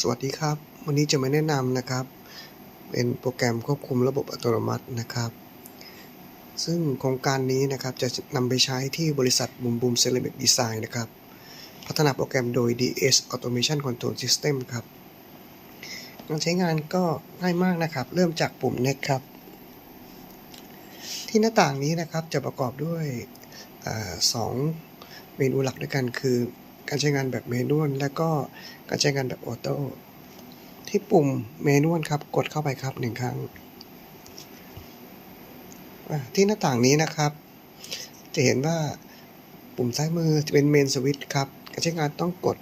สวัสดีครับ วันนี้จะมาแนะนำนะครับ เป็นโปรแกรมควบคุมระบบอัตโนมัตินะครับ ซึ่งโครงการนี้นะครับจะนำไปใช้ที่บริษัทบุมบุมเซรามิกดีไซน์นะครับ พัฒนาโปรแกรมโดย DS Automation Control System ครับการใช้งานก็ง่ายมากนะครับ เริ่มจากปุ่ม Next ครับ ที่หน้าต่างนี้นะครับจะประกอบด้วยอสองเมนูหลักด้วยกันคือ การใช้งานแบบเมนวลและก็การใช้งานแบบออโต้ที่ปุ่มเมนวลครับกดเข้าไปครับหนึ่งครั้ง ที่หน้าต่างนี้นะครับ จะเห็นว่าปุ่มซ้ายมือจะเป็นเมนสวิตช์ครับการใช้งานต้องกด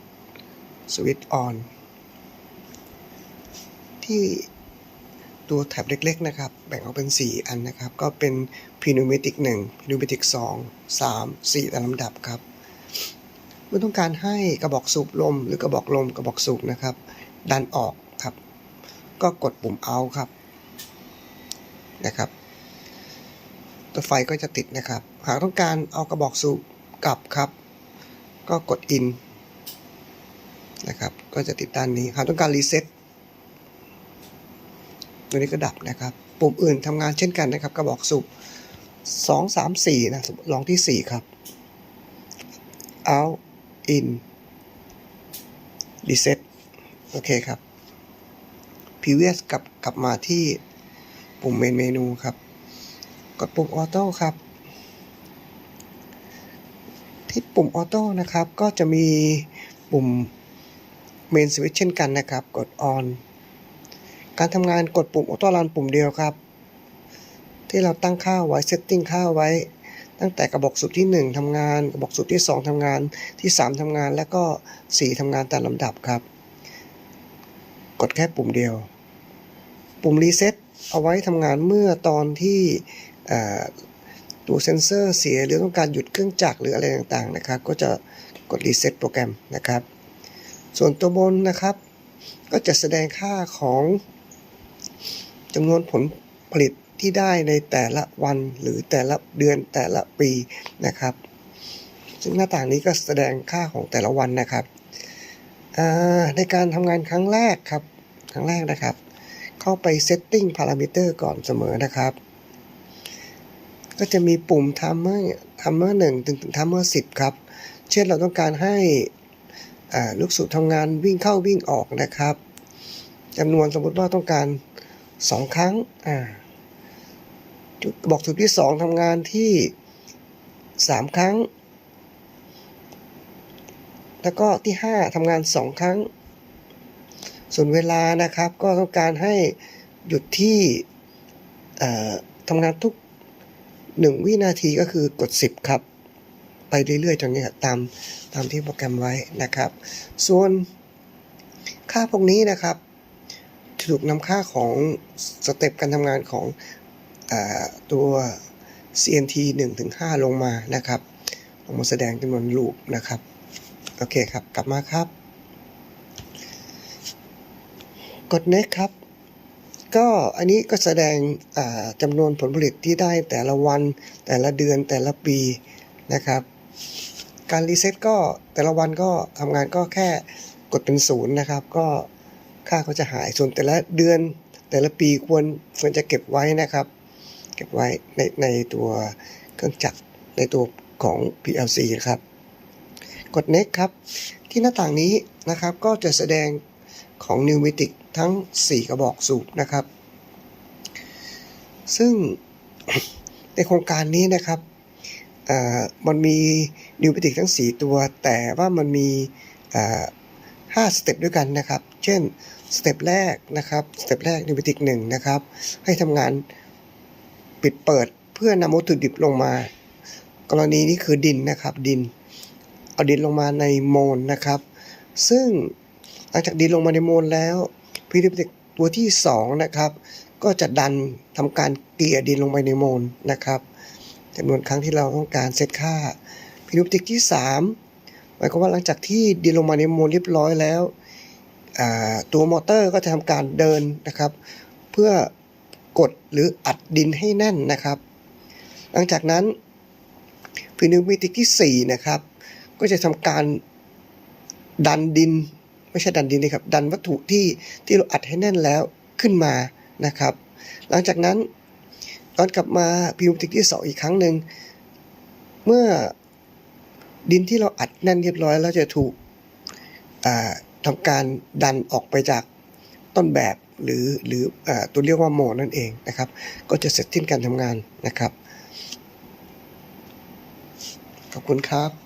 สวิตช์ออนที่ตัวแท็บเล็กๆนะครับ แบ่งออกเป็น 4 อันนะครับ ก็เป็นพ n น u m a t i c 1 p n e u m a t i c 2 3 4ตามลำดับครับ มื่อต้องการให้กระบอกสูบลม หรือกระบอกลมกระบอกสูบนะครับ ดันออกครับ ก็กดปุ่ม out ครับนะครับ ตัวไฟก็จะติดนะครับ หากต้องการเอากระบอกสูบกลับครับ ก็กด in นะครับ ก็จะติดด้านนี้หากต้องการรีเซ็ตตัวนี้ก็ดับนะครับ ปุ่มอื่นทำงานเช่นกันนะครับ กระบอกสูบ2 3 4 นะลองที่ 4 ครับ out in reset โอเคครับ previous กลับกลับมาที่ปุ่มเมนเมนูครับ กดปุ่มออโต้ครับ ที่ปุ่มออโต้นะครับ ก็จะมีปุ่มเมนสวิตช์เช่นกันนะครับ กด on การทำงานกดปุ่มออโต้รันปุ่มเดียวครับ ที่เราตั้งค่าไว้ setting ค่าไว้ ตั้งแต่กระบอกสูบที่ 1ทำงาน กระบอกสูบที่ 2ทำงานที่ 3ทำงานแล้วก็ 4ทำงานตามลำดับครับ กดแค่ปุ่มเดียว ปุ่มรีเซ็ตเอาไว้ทำงานเมื่อตอนที่ตัวเซนเซอร์เสียหรือต้องการหยุดเครื่องจักรหรืออะไรต่างๆนะครับ ก็จะกดรีเซ็ตโปรแกรมนะครับ ส่วนตัวบนนะครับ ก็จะแสดงค่าของจำนวนผลผลิต ที่ได้ในแต่ละวันหรือแต่ละเดือนแต่ละปีนะครับ ซึ่งหน้าต่างนี้ก็แสดงค่าของแต่ละวันนะครับในการทำงานครั้งแรกครับครั้งแรกนะครับ เข้าไป setting parameter ก่อนเสมอนะครับ ก็จะมีปุ่ม timer timer 1ถึง timer 10 ครับ เช่นเราต้องการให้ลูกสูบทำงานวิ่งเข้าวิ่งออกนะครับจำนวนสมมติว่าต้องการ 2 ครั้งอ่า บอกสูบที่2ทำงานที่3ครั้ง แล้วก็ที่5ทำงาน2ครั้ง ส่วนเวลานะครับ ก็ต้องการให้หยุดที่ทำงานทุก1วินาทีก็คือกด 10 ครับ ไปเรื่อยๆจนนี้ตามตามที่โปรแกรมไว้นะครับ ส่วนค่าพวกนี้นะครับ ถูกนำค่าของสเต็ปการทำงานของ ตัว CNT 1ถึง5ลงมานะครับ ลงมาแสดงจำนวนลูปนะครับ โอเคครับ กลับมาครับ กด next ครับ ก็อันนี้ก็แสดงจำนวนผลผลิตที่ได้แต่ละวัน แต่ละเดือน แต่ละปีนะครับ การรีเซ็ตก็แต่ละวันก็ทำงานก็แค่กดเป็นศูนย์นะครับ ก็ค่าก็จะหาย ส่วนแต่ละเดือนแต่ละปีควรควรจะเก็บไว้นะครับ เก็บไว้ในในตัวเครื่องจักรในตัวของ PLC นะครับ กด next ครับ ที่หน้าต่างนี้นะครับก็จะแสดงของ n e w m a t i c ทั้ง 4 กระบอกสูบนะครับ ซึ่งในโครงการนี้นะครับมันมี n e w m a t i c ทั้ง 4 ตัว แต่ว่ามันมีอ่า5สเต็ปด้วยกันนะครับ เช่น สเต็ปแรกนะครับ สเต็ปแรก n e w m a t i c 1นะครับ ให้ทำงาน ปิดเปิดเพื่อนำวัตถุดิบลงมา กรณีนี้คือดินนะครับดิน เอาดินลงมาในโมนนะครับ ซึ่งหลังจากดินลงมาในโมนแล้วพิธีปิกตัวที่2นะครับก็จะดันทำการเกลี่ยดินลงไปในโมนนะครับจำนวนครั้งที่เราต้องการเซตค่าพิธีปิกที่3หมายความว่าหลังจากที่ดินลงมาในโมนเรียบร้อยแล้วตัวมอเตอร์ก็จะทำการเดินนะครับ เพื่อ กดหรืออัดดินให้แน่นนะครับ หลังจากนั้นพิธีปิกที่4นะครับ ก็จะทำการดันดิน ไม่ใช่ดันดินนะครับ ดันวัตถุที่ที่เราอัดให้แน่นแล้วขึ้นมานะครับ หลังจากนั้นตอนกลับมาพิมพ์ติกที่สองอีกครั้งหนึ่งเมื่อดินที่เราอัดแน่นเรียบร้อย แล้วจะถูกอ่าทำการดันออกไปจากต้นแบบ หรือหรืออตัวเรียกว่าโมนั่นเองนะครับ ก็จะเสร็จสิ้นการทำงานนะครับ ขอบคุณครับ